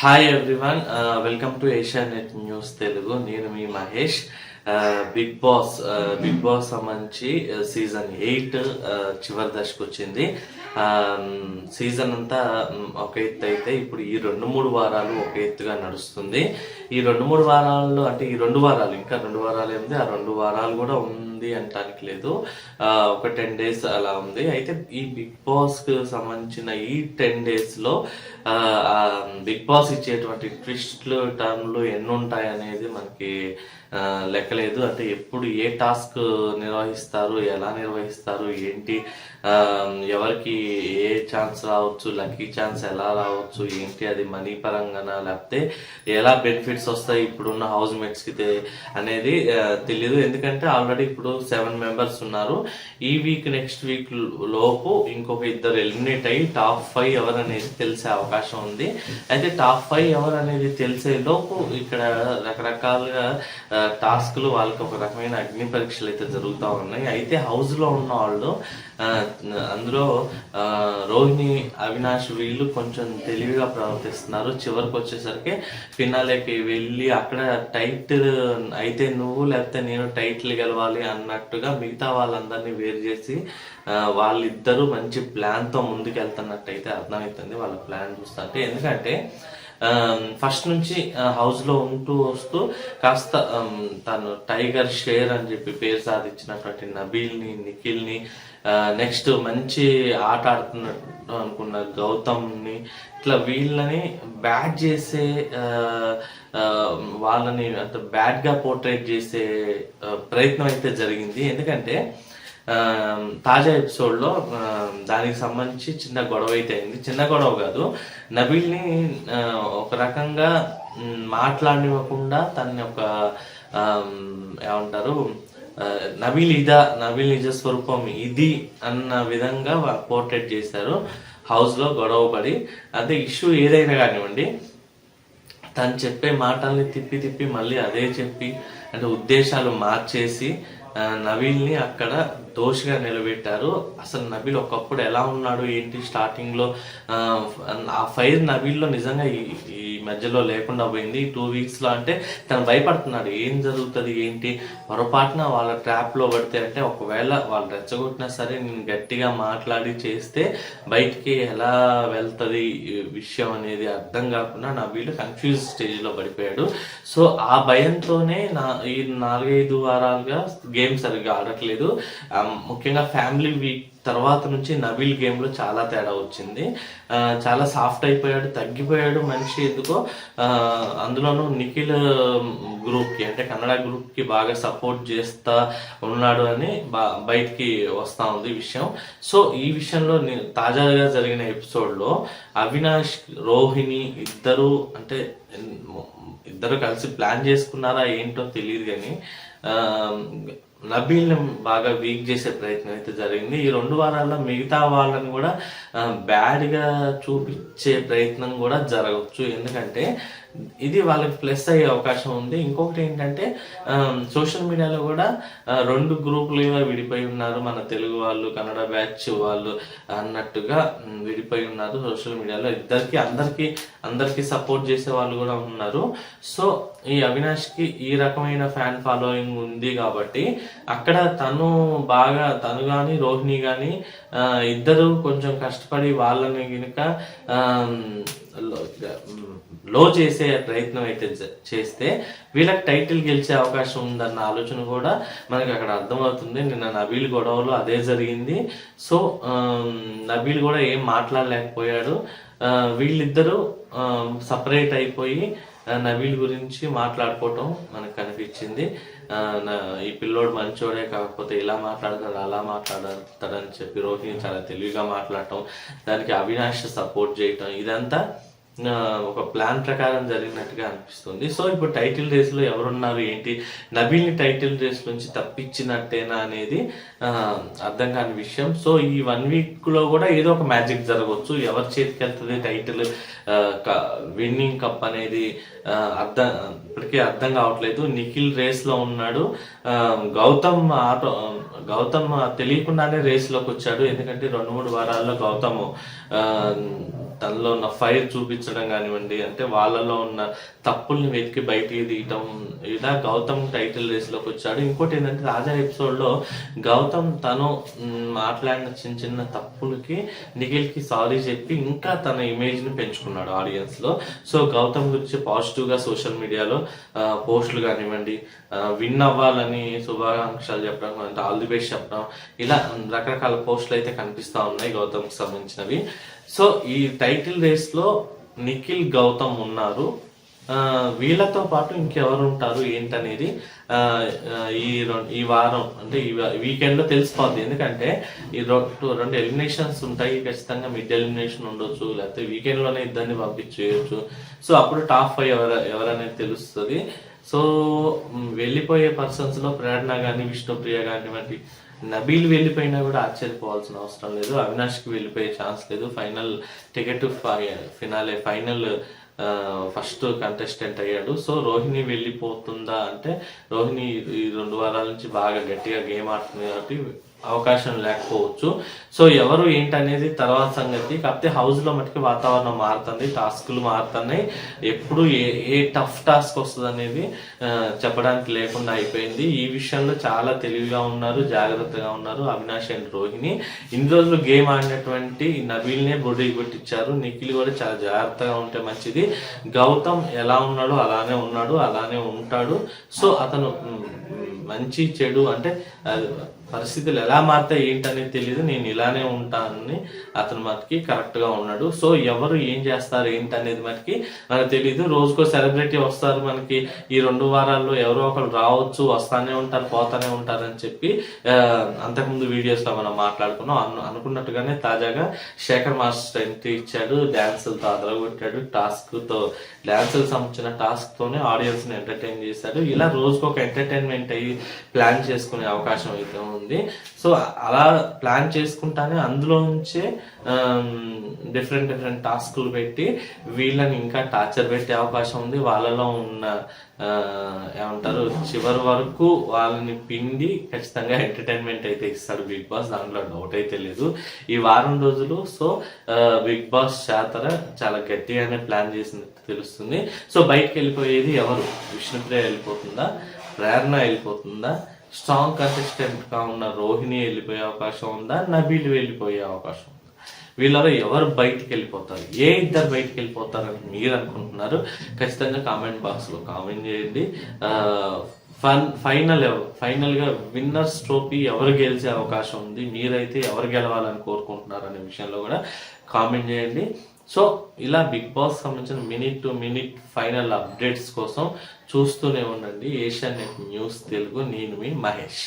Hi everyone welcome to Asianet news Telugu నేను మీ Mahesh Bigg Boss Bigg Boss సంబంధించి season eight చివరి దశకు వచ్చింది సీజన్ అంతా ఒక ఎత్తు అయితే ఇప్పుడు ఈ రెండు మూడు వారాలు ఒక ఎత్తుగా నడుస్తుంది. ఈ రెండు మూడు వారాల్లో అంటే ఈ రెండు వారాలు ఇంకా రెండు వారాలు ఏముంది? ఆ రెండు వారాలు కూడా ఉంది అంటానికి లేదు. ఒక టెన్ డేస్ అలా ఉంది. అయితే ఈ బిగ్ బాస్కి సంబంధించిన ఈ టెన్ డేస్లో బిగ్ బాస్ ఇచ్చేటువంటి ట్విస్ట్లు టర్మ్లు ఎన్ని ఉంటాయనేది మనకి లెక్కలేదు. అంటే ఎప్పుడు ఏ టాస్క్ నిర్వహిస్తారు ఎలా నిర్వహిస్తారు ఏంటి ఎవరికి ఏ ఛాన్స్ రావచ్చు లక్కీ ఛాన్స్ ఎలా రావచ్చు ఏంటి అది మనీ పరంగానా లేకపోతే ఎలా బెనిఫిట్స్ వస్తాయి ఇప్పుడున్న హౌస్ మేట్స్కి అనేది తెలియదు ఎందుకంటే ఆల్రెడీ ఇప్పుడు సెవెన్ మెంబర్స్ ఉన్నారు. ఈ వీక్ నెక్స్ట్ వీక్ లోపు ఇంకొక ఇద్దరు ఎలిమినేట్ అయ్యి టాప్ ఫైవ్ ఎవరు అనేది తెలిసే అవకాశం ఉంది. అయితే టాప్ ఫైవ్ ఎవరు అనేది తెలిసే లోపు ఇక్కడ రకరకాలుగా టాస్క్లు వాళ్ళకి ఒక రకమైన అగ్ని పరీక్షలు అయితే జరుగుతూ ఉన్నాయి. అయితే హౌస్లో ఉన్న వాళ్ళు అందులో రోహిణి అవినాష్ వీళ్ళు కొంచెం తెలివిగా ప్రవర్తిస్తున్నారు. చివరికి వచ్చేసరికి ఫినాలేకి వెళ్ళి అక్కడ టైటిల్ అయితే నువ్వు లేకపోతే నేను టైటిల్ గెలవాలి అన్నట్టుగా మిగతా వాళ్ళందరినీ వేరు చేసి వాళ్ళిద్దరూ మంచి ప్లాన్తో ముందుకెళ్తున్నట్టు అయితే అర్థమవుతుంది వాళ్ళ ప్లాన్ చూస్తుంటే ఎందుకంటే ఫస్ట్ నుంచి హౌస్లో ఉంటూ వస్తూ కాస్త తను టైగర్ షేర్ అని చెప్పి పేరు సాధించినటువంటి నబీల్ని నిఖిల్ని నెక్స్ట్ మంచి ఆట ఆడుతున్నట్టు అనుకున్న గౌతమ్ని ఇట్లా వీళ్ళని బ్యాట్ చేసే వాళ్ళని అంత బ్యాడ్గా పోర్ట్రేట్ చేసే ప్రయత్నం అయితే జరిగింది. ఎందుకంటే తాజా ఎపిసోడ్లో దానికి సంబంధించి చిన్న గొడవ అయితే అయింది. చిన్న గొడవ కాదు. నబీల్ని ఒక రకంగా మాట్లాడివ్వకుండా మాట్లాడనివ్వకుండా తనని ఒక ఏమంటారు నబీల్ ఇదా నబీల్ నిజ స్వరూపం ఇది అన్న విధంగా పోర్ట్రేట్ చేశారు. హౌస్లో గొడవ పడి అదే ఇష్యూ ఏదైనా కానివ్వండి తను చెప్పే మాటల్ని తిప్పి తిప్పి మళ్ళీ అదే చెప్పి అంటే ఉద్దేశాలు మార్చేసి నవీల్ని అక్కడ దోషిగా నిలబెట్టారు. అసలు నబీల్ ఒకప్పుడు ఎలా ఉన్నాడు ఏంటి స్టార్టింగ్లో ఆ, ఫైర్ నబీల్లో నిజంగా ఈ ఈ మధ్యలో లేకుండా పోయింది. టూ వీక్స్లో అంటే తను భయపడుతున్నాడు. ఏం జరుగుతుంది ఏంటి? పొరపాటున వాళ్ళ ట్రాప్లో పడితే అంటే ఒకవేళ వాళ్ళు రెచ్చగొట్టినా సరే నేను గట్టిగా మాట్లాడి చేస్తే బయటికి ఎలా వెళ్తుంది విషయం అనేది అర్థం కాకుండా నా వీళ్ళు కన్ఫ్యూజ్ స్టేజ్లో పడిపోయాడు. సో ఆ భయంతోనే నా ఈ నాలుగైదు వారాలుగా గేమ్ సరిగ్గా ఆడట్లేదు. ఆ, ముఖ్యంగా ఫ్యామిలీ వీక్ తర్వాత నుంచి నబీల్ గేమ్లో చాలా తేడా వచ్చింది. చాలా సాఫ్ట్ అయిపోయాడు తగ్గిపోయాడు మనిషి ఎందుకో. అందులోనూ నిఖిల్ గ్రూప్కి అంటే కన్నడ గ్రూప్కి బాగా సపోర్ట్ చేస్తా ఉన్నాడు అని బా- బయటికి వస్తూ ఉంది ఈ విషయం. సో ఈ విషయంలో తాజాగా జరిగిన ఎపిసోడ్లో అవినాష్ రోహిణి ఇద్దరు అంటే ఇద్దరు కలిసి ప్లాన్ చేసుకున్నారా ఏంటో తెలియదు కానీ నబీల్ని బాగా వీక్ చేసే ప్రయత్నం అయితే జరిగింది. ఈ రెండు వారాల్లో మిగతా వాళ్ళని కూడా బ్యాడ్గా చూపించే ప్రయత్నం కూడా జరగవచ్చు. ఎందుకంటే ఇది వాళ్ళకి ప్లస్ అయ్యే అవకాశం ఉంది. ఇంకొకటి ఏంటంటే సోషల్ మీడియాలో కూడా రెండు గ్రూపులుగా విడిపోయి ఉన్నారు. మన తెలుగు వాళ్ళు కన్నడ బ్యాచ్ వాళ్ళు అన్నట్టుగా విడిపోయి ఉన్నారు సోషల్ మీడియాలో. ఇద్దరికి అందరికి అందరికి సపోర్ట్ చేసే వాళ్ళు కూడా ఉన్నారు. సో ఈ అవినాష్కి ఈ రకమైన ఫ్యాన్ ఫాలోయింగ్ ఉంది కాబట్టి అక్కడ తను బాగా తను గాని రోహిణి గాని ఇద్దరు కొంచెం కష్టపడి వాళ్ళని కనుక లో చేసే ప్రయత్నం అయితే జ- చేస్తే వీళ్ళకి టైటిల్ గెలిచే అవకాశం ఉందన్న ఆలోచన కూడా మనకి అక్కడ అర్థమవుతుంది. నిన్న నబీల్ గొడవలో అదే జరిగింది. సో నబీల్ కూడా ఏం మాట్లాడలేకపోయాడు. వీళ్ళిద్దరూ సపరేట్ అయిపోయి నబీల్ గురించి మాట్లాడుకోవటం మనకు కనిపించింది. నా- ఈ పిల్లోడు మంచోడే కాకపోతే ఇలా మాట్లాడతాడు అలా మాట్లాడతాడని చెప్పి రోహిణి చాలా తెలివిగా మాట్లాడటం దానికి అవినాష్ సపోర్ట్ చేయటం ఇదంతా ఒక ప్లాన్ ప్రకారం జరిగినట్టుగా అనిపిస్తుంది. సో ఇప్పుడు టైటిల్ రేస్లో ఎవరున్నారు ఏంటి? నబీల్ని టైటిల్ రేస్ నుంచి తప్పించినట్టేనా అనేది అర్థం కాని విషయం. సో ఈ వన్ వీక్లో కూడా ఏదో ఒక మ్యాజిక్ జరగవచ్చు ఎవరి చేతికి వెళ్తుంది టైటిల్ విన్నింగ్ కప్ అనేది అర్థం ఇప్పటికీ అర్థం కావట్లేదు. నిఖిల్ రేస్లో ఉన్నాడు. గౌతమ్ ఆటో గౌతమ్ తెలియకుండానే రేస్లోకి వచ్చాడు. ఎందుకంటే రెండు మూడు వారాల్లో గౌతమ్ తనలో ఉన్న ఫైర్ చూపించడం కానివ్వండి అంటే వాళ్ళలో ఉన్న తప్పుల్ని వెతికి బయటికి తీయటం ఇలా గౌతమ్ టైటిల్ రేస్లోకి వచ్చాడు. ఇంకోటి ఏంటంటే రాజా ఎపిసోడ్లో గౌతమ్ తను మాట్లాడిన చిన్న చిన్న తప్పులకి నిఖిల్కి సారీ చెప్పి ఇంకా తన ఇమేజ్ని పెంచుకున్నాడు ఆడియన్స్లో సో గౌతమ్ గురించి పాజిటివ్గా సోషల్ మీడియాలో పోస్టులు కానివ్వండి విన్ అవ్వాలని శుభాకాంక్షలు చెప్పడం ఆల్ ది బెస్ట్ చెప్పడం ఇలా రకరకాల పోస్టులు అయితే కనిపిస్తా ఉన్నాయి గౌతమ్కి సంబంధించినవి. సో ఈ టైటిల్ రేస్లో నిఖిల్ గౌతమ్ ఉన్నారు. వీళ్ళతో పాటు ఇంకెవరు ఉంటారు ఏంటనేది ఈ ఈ వారం అంటే ఈ వీకెండ్లో తెలిసిపోద్ది. ఎందుకంటే ఈ రెండు రెండు ఎలిమినేషన్స్ ఉంటాయి. ఖచ్చితంగా మిడ్ ఎలిమినేషన్ ఉండొచ్చు లేకపోతే వీకెండ్లోనే ఇద్దరిని పంపించేయచ్చు. సో అప్పుడు టాప్ ఫైవ్ ఎవరు ఎవరనేది తెలుస్తుంది. సో వెళ్ళిపోయే పర్సన్స్లో ప్రేరణ కానీ విష్ణుప్రియ కానివ్వండి నబీల్ వెళ్ళిపోయినా కూడా ఆశ్చర్యపోవాల్సిన అవసరం లేదు. అవినాష్కి వెళ్ళిపోయే ఛాన్స్ లేదు. Final ticket finale final first contestant అయ్యాడు. సో రోహిణి వెళ్ళిపోతుందా అంటే రోహిణి ఈ రెండు వారాల నుంచి బాగా గట్టిగా గేమ్ ఆడుతుంది కాబట్టి అవకాశం లేకపోవచ్చు. సో ఎవరు ఏంటనేది తర్వాత సంగతి. కాకపోతే హౌస్లో మటుకు వాతావరణం మారుతుంది టాస్కులు మారుతున్నాయి. ఎప్పుడు ఏ ఏ టఫ్ టాస్క్ వస్తుంది అనేది చెప్పడానికి లేకుండా అయిపోయింది. ఈ విషయంలో చాలా తెలివిగా ఉన్నారు జాగ్రత్తగా ఉన్నారు అవినాష్ అండ్ రోహిణి. ఇన్ని రోజులు గేమ్ ఆడినటువంటి నబీల్నే బొడి పెట్టించారు నిఖిల్ కూడా చాలా జాగ్రత్తగా ఉంటే మంచిది. గౌతమ్ ఎలా ఉన్నాడో అలానే ఉన్నాడు అలానే ఉంటాడు. సో అతను మంచి చెడు అంటే అది పరిస్థితులు ఎలా మారుతాయి ఏంటనేది తెలియదు నేను ఇలానే ఉంటానని అతను మనకి కరెక్ట్గా ఉన్నాడు. సో ఎవరు ఏం చేస్తారు ఏంటనేది మనకి మనకు తెలియదు రోజుకో సెలబ్రిటీ వస్తారు మనకి. ఈ రెండు వారాల్లో ఎవరో ఒకరు రావచ్చు వస్తానే ఉంటారు పోతానే ఉంటారు అని చెప్పి అంతకుముందు వీడియోస్లో మనం మాట్లాడుకున్నాం. అను అనుకున్నట్టుగానే తాజాగా శేఖర్ మాస్టర్ ఎంట్రీ ఇచ్చాడు. డ్యాన్సులతో అదరగొట్టాడు. టాస్క్తో తో సంబంధించిన టాస్క్తోనే ఆడియన్స్ని ఎంటర్టైన్ చేశాడు. ఇలా రోజుకు ఒక ఎంటర్టైన్మెంట్ అయ్యి ప్లాన్ చేసుకునే అవకాశం అయితే ఉంది. సో అలా ప్లాన్ చేసుకుంటానే అందులో నుంచే డిఫరెంట్ డిఫరెంట్ టాస్కులు పెట్టి వీళ్ళని ఇంకా టార్చర్ పెట్టే అవకాశం ఉంది. వాళ్ళలో ఉన్న ఏమంటారు చివరి వరకు వాళ్ళని పిండి ఖచ్చితంగా ఎంటర్టైన్మెంట్ అయితే ఇస్తాడు బిగ్ బాస్. దాంట్లో డౌట్ అయితే లేదు. ఈ వారం రోజులు సో బిగ్ బాస్ చేతర చాలా గట్టిగానే ప్లాన్ చేసింది. తెలుస్తుంది. సో బయటకు వెళ్ళిపోయేది ఎవరు? విష్ణుప్రియ వెళ్ళిపోతుందా? ప్రేరణ వెళ్ళిపోతుందా? స్ట్రాంగ్ కన్సిస్టెంట్గా ఉన్న రోహిణి వెళ్ళిపోయే అవకాశం ఉందా? నబీలు వెళ్ళిపోయే అవకాశం ఉందా? వీళ్ళలో ఎవరు బయటికి వెళ్ళిపోతారు ఏ ఇద్దరు బయటికి వెళ్ళిపోతారని మీరు అనుకుంటున్నారు? ఖచ్చితంగా కామెంట్ బాక్స్లో కామెంట్ చేయండి. ఫన్ ఫైనల్ ఫైనల్గా విన్నర్స్ ట్రోఫీ ఎవరు గెలిచే అవకాశం ఉంది? మీరైతే ఎవరు గెలవాలని కోరుకుంటున్నారు అనే విషయంలో కూడా కామెంట్ చేయండి. సో ఇలా బిగ్ బాస్ సంబంధించిన minute to minute final updates కోసం చూస్తూనే ఉండండి. ఏషియన్ నెట్ న్యూస్ తెలుగు నేను మీ మహేష్.